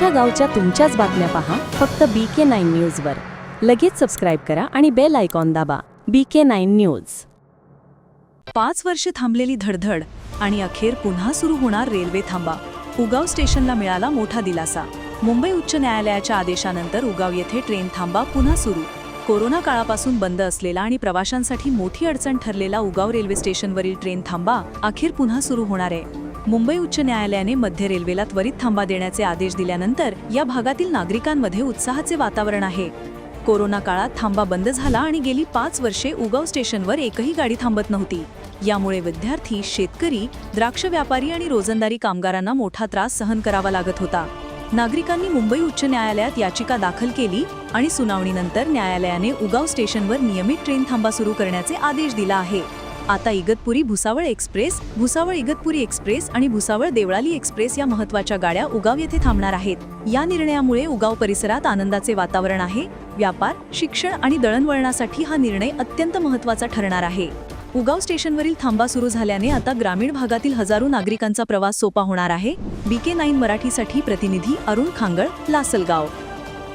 तुमच्या गावच्या तुमच्याच बातम्या पहा फक्त बी के नाईन न्यूजवर लगेच सबस्क्राईब करा आणि बेल आयकॉन दाबा. बी के नाईन न्यूज पाच वर्षे थांबलेली धडधड आणि अखेर पुन्हा सुरू होणार रेल्वे थांबा. उगाव स्टेशनला मिळाला मोठा दिलासा. मुंबई उच्च न्यायालयाच्या आदेशानंतर उगाव येथे ट्रेन थांबा पुन्हा सुरू. कोरोना काळापासून बंद असलेला आणि प्रवाशांसाठी मोठी अडचण ठरलेला उगाव रेल्वे स्टेशनवरील ट्रेन थांबा अखेर पुन्हा सुरू होणार आहे. मुंबई उच्च न्यायालयाने मध्य रेल्वेला त्वरित थांबा देण्याचे आदेश दिल्यानंतर या भागातील नागरिकांमध्ये उत्साहाचे वातावरण आहे. कोरोना काळात थांबा बंद झाला आणि गेली पाच वर्षे उगाव स्टेशनवर एकही गाडी थांबत नव्हती. यामुळे विद्यार्थी शेतकरी द्राक्ष व्यापारी आणि रोजंदारी कामगारांना मोठा त्रास सहन करावा लागत होता. नागरिकांनी मुंबई उच्च न्यायालयात याचिका दाखल केली आणि सुनावणीनंतर न्यायालयाने उगाव स्टेशनवर नियमित ट्रेन थांबा सुरू करण्याचे आदेश दिला आहे. आता इगतपुरी भुसावळ एक्सप्रेस भुसावळ इगतपुरी एक्सप्रेस आणि भुसावळ देवळाली एक्सप्रेस या महत्त्वाच्या गाड्या उगाव येथे थांबणार आहेत. या निर्णयामुळे उगाव परिसरात आनंदाचे वातावरण आहे. व्यापार शिक्षण आणि दळणवळणासाठी हा निर्णय अत्यंत महत्त्वाचा ठरणार आहे. उगाव स्टेशनवरील थांबा सुरू झाल्याने आता ग्रामीण भागातील हजारो नागरिकांचा प्रवास सोपा होणार आहे. बीके नाईन मराठीसाठी प्रतिनिधी अरुण खांगळ लासलगाव.